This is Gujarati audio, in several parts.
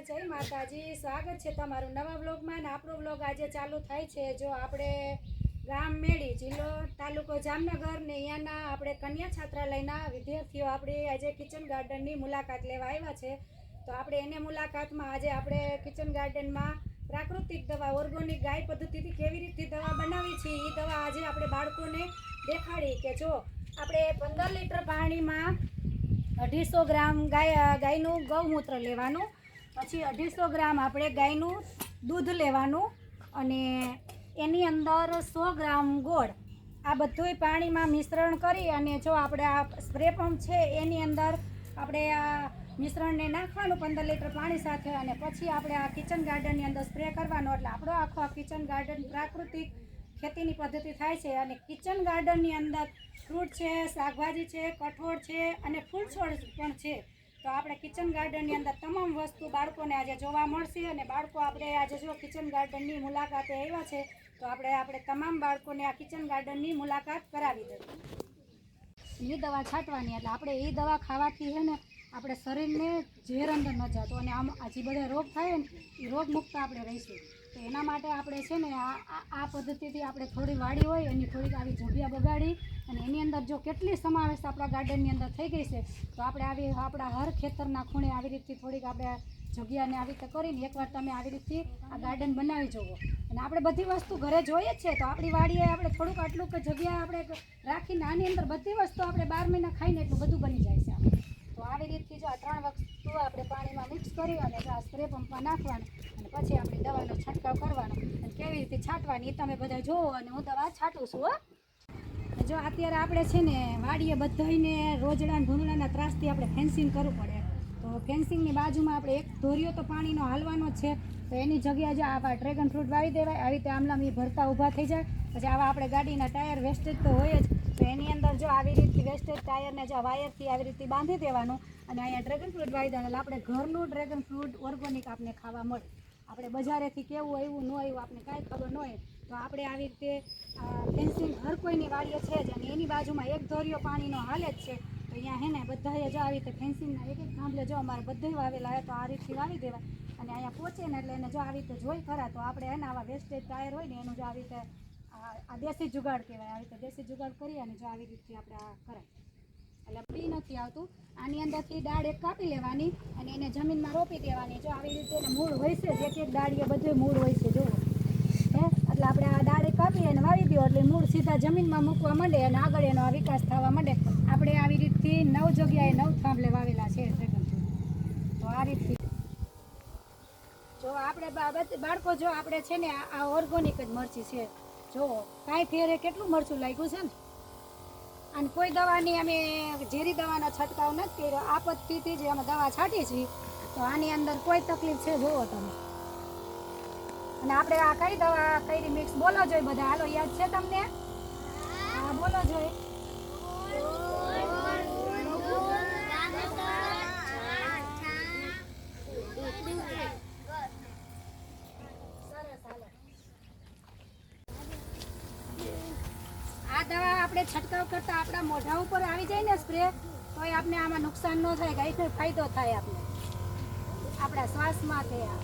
જય માતાજી. સ્વાગત છે તમારું નવા બ્લોગમાં ને આપણો બ્લોગ આજે ચાલુ થાય છે જો આપણે ગામ મેળી, જિલ્લો તાલુકો જામનગર ને અહીંયાના આપણે કન્યા છાત્રાલયના વિદ્યાર્થીઓ આપણે આજે કિચન ગાર્ડનની મુલાકાત લેવા આવ્યા છે. તો આપણે એને મુલાકાતમાં આજે આપણે કિચન ગાર્ડનમાં પ્રાકૃતિક દવા ઓર્ગોનિક ગાય પદ્ધતિથી કેવી રીતે દવા બનાવી છે એ દવા આજે આપણે બાળકોને દેખાડી કે જો આપણે પંદર લીટર પાણીમાં અઢીસો ગ્રામ ગાય, ગાયનું ગૌમૂત્ર લેવાનું પછી અઢીસો ગ્રામ આપણે ગાયનું દૂધ લેવાનું અને એની અંદર સો ગ્રામ ગોળ. આ બધુંય પાણીમાં મિશ્રણ કરી અને જો આપણે આ સ્પ્રે પંપ છે, એની અંદર આપણે આ મિશ્રણને નાખવાનું પંદર લીટર પાણી સાથે અને પછી આપણે આ કિચન ગાર્ડનની અંદર સ્પ્રે કરવાનો. એટલે આપણો આખો આ કિચન ગાર્ડન પ્રાકૃતિક ખેતીની પદ્ધતિ થાય છે અને કિચન ગાર્ડનની અંદર ફ્રૂટ છે, શાકભાજી છે, કઠોળ છે અને ફૂલ છોડ પણ છે. તો આપણે કિચન ગાર્ડનની અંદર તમામ વસ્તુ બાળકોને આજે જોવા મળશે અને બાળકો આપણે આજે જો કિચન ગાર્ડનની મુલાકાતે આવ્યા છે, તો આપણે આપણે તમામ બાળકોને આ કિચન ગાર્ડનની મુલાકાત કરાવી દઈએ. એ દવા છાંટવાની, એટલે આપણે એ દવા ખાવાથી છે ને આપણે શરીરને ઝેર અંદર ન જતો અને આમ આજે બધા રોગ થાય ને એ રોગ મુક્ત આપણે રહીશું. તો એના માટે આપણે છે ને આ આ- પદ્ધતિથી આપણે થોડી વાડી હોય, એની થોડીક આવી જગ્યા બગાડી અને એની અંદર જો કેટલી સમાવેશ આપણા ગાર્ડનની અંદર થઈ ગઈ છે, તો આપણે આવી આપણા હર ખેતરના ખૂણે આવી રીતથી થોડીક આપણે જગ્યાને આવી રીતે કરીને એકવાર તમે આવી રીતથી આ ગાર્ડન બનાવી જુઓ અને આપણે બધી વસ્તુ ઘરે જોઈએ છે, તો આપણી વાડીએ આપણે થોડુંક આટલું કે જગ્યા આપણે રાખીને આની અંદર બધી વસ્તુ આપણે બાર મહિના ખાઈને એટલું બધું બની જાય છે આપણે. તો આવી રીતથી જો આ ત્રણ વસ્તુ આપણે પાણીમાં મિક્સ કરી અને આ સ્પ્રે પંપમાં નાખવાનું અને પછી આપણે દવાનો છંટકાવ કરવાનો અને કેવી રીતે છાંટવાની એ તમે બધા જુઓ અને હું દવા છાંટું છું, હો. જો અત્યારે આપણે છે ને વાડીએ બધાને રોજડા ભૂંગળાના ત્રાસથી આપણે ફેન્સિંગ કરવું પડે. તો ફેન્સિંગની બાજુમાં આપણે એક ધોરિયો તો પાણીનો હાલવાનો જ છે. તો એની જગ્યાએ જો આવા ડ્રેગન ફ્રૂટ વાવી દેવાય, આવી રીતે આમલામ ભરતા ઊભા થઈ જાય. પછી આવા આપણે ગાડીના ટાયર વેસ્ટેજ તો હોય જો. વેસ્ટેજ ટાયરને જે વાયરથી આવી રીતે બાંધી દેવાનું અને અહીંયા ડ્રેગન ફ્રૂટ વાવી દેવાનું. આપણે ઘરનું ડ્રેગન ફ્રૂટ ઓર્ગોનિક આપણે ખાવા મળે. આપણે બજારેથી કેવું આવ્યું, ન આવ્યું આપણે કાંઈ ખબર ન હોય. તો આપણે આવી રીતે ફેન્સિંગ હર કોઈની વાડીએ છે જ અને એની બાજુમાં એક ધોરિયો પાણીનો હાલે જ છે. તો અહીંયા હે ને, બધાએ જો આવી રીતે ફેન્સિંગના એક એક થાંભલે જો અમારે બધે વાવેલા હોય તો આ રીતથી વાવી દેવાય. અને અહીંયા પહોંચે ને એટલે એને જો આવી રીતે જોઈ ખરા તો આપણે હે આવા વેસ્ટેજ ટાયર હોય ને, એનું જો આવી રીતે આ દેશી જુગાડ કહેવાય. આવી રીતે દેશી જુગાડ કરીએ અને જો આવી રીતથી આપણે આ કરાય. એટલે બી નથી આવતું. આની અંદરથી દાળ એક કાપી લેવાની અને એને જમીનમાં રોપી દેવાની. જો આવી રીતે એને મૂળ હોય છે એક એક દાળીએ બધું મૂળ હોય છે, જુઓ. હે? એટલે આપણે આ દાળે કાપી અને વાવી દો એટલે મૂળ સીધા જમીનમાં મૂકવા માંડે અને આગળ એનો આ વિકાસ થવા માંડે. આપણે આવી રીતથી નવ જગ્યાએ નવ થાંભલે વાવેલા છે તો આ રીતથી. જો આપણે બાળકો, જો આપણે છે ને આ ઓર્ગોનિક જ મરચી છે. જો, કાંઈ ફેરે કેટલું મરચું લાગ્યું છે ને? અને કોઈ દવાની અમે ઝેરી દવાનો છંટકાવ નથી કર્યો. આપત્તિથી જે અમે દવા છાંટીએ છીએ, તો આની અંદર કોઈ તકલીફ છે જોવો તમે. અને આપણે આ કઈ દવા કઈ મિક્સ? બોલો જોઈએ બધા. હાલો, યાદ છે તમને? હા, બોલો જોઈએ દવા આપણે છંટકાવ કરતા આપણા મોઢા ઉપર આવી જાય ને સ્પ્રે તો આપણે આમાં નુકસાન ન થાય, ગાયને ફાયદો થાય આપણે આપણા શ્વાસમાં થયા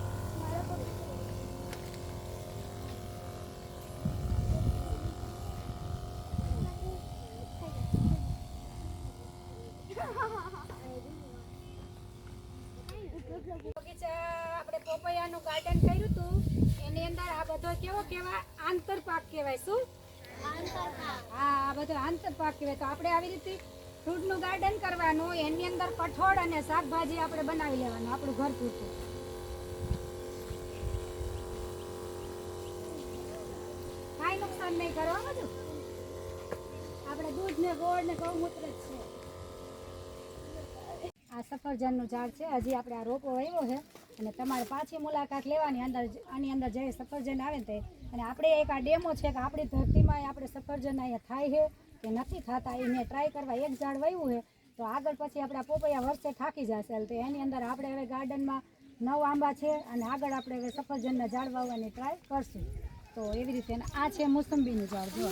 આપણે પોપૈયાનું ગાર્ડન કર્યું હતું. એની અંદર આ બધો કેવો કેવા આંતર પાક કહેવાય, શું? હા આ બધો આંતર પાક કહેવાય તો આપણે આવી રીતે ફ્રૂટનું ગાર્ડન કરવાનું, એની અંદર કઠોળ અને શાકભાજી આપણે બનાવી લેવાનું, આપણું ઘર પૂરતું. કાંઈ નુકસાન નહીં કરવા બધું. આપણે દૂધ ને ગોળ ને ગૌમૂત્ર જ છે. આ સફરજનનું ઝાડ છે, હજી આપણે આ રોપો આવ્યો છે. અને તમારે પાછી મુલાકાત લેવાની અંદર આની અંદર જે સફરજન આવે ને તે અને આપણે એક આ ડેમો છે કે આપણી ધરતીમાં આપણે સફરજન અહીંયા થાય છે, કે નથી થતા એને ટ્રાય કરવા એક ઝાડ વાવ્યું છે, તો આગળ પછી આપણે પોપૈયા વર્ષે થાકી જશે તો. એની અંદર આપણે હવે ગાર્ડનમાં નવ આંબા છે અને આગળ આપણે હવે સફરજનના ઝાડ વાવવાની ટ્રાય કરશું. તો એવી રીતે આ છે મોસંબીનું ઝાડ જો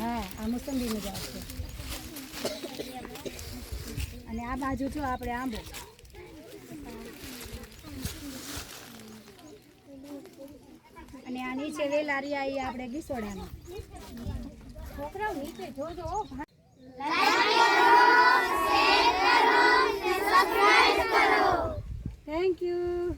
હા, આ મોસંબીનું ઝાડ છે. અને આ બાજુ જો આપણે આંબો. નીચે વેલા રહ્યા એ આપણે ગીસોડામાં છોકરાઓ નીચે જોજો. Thank you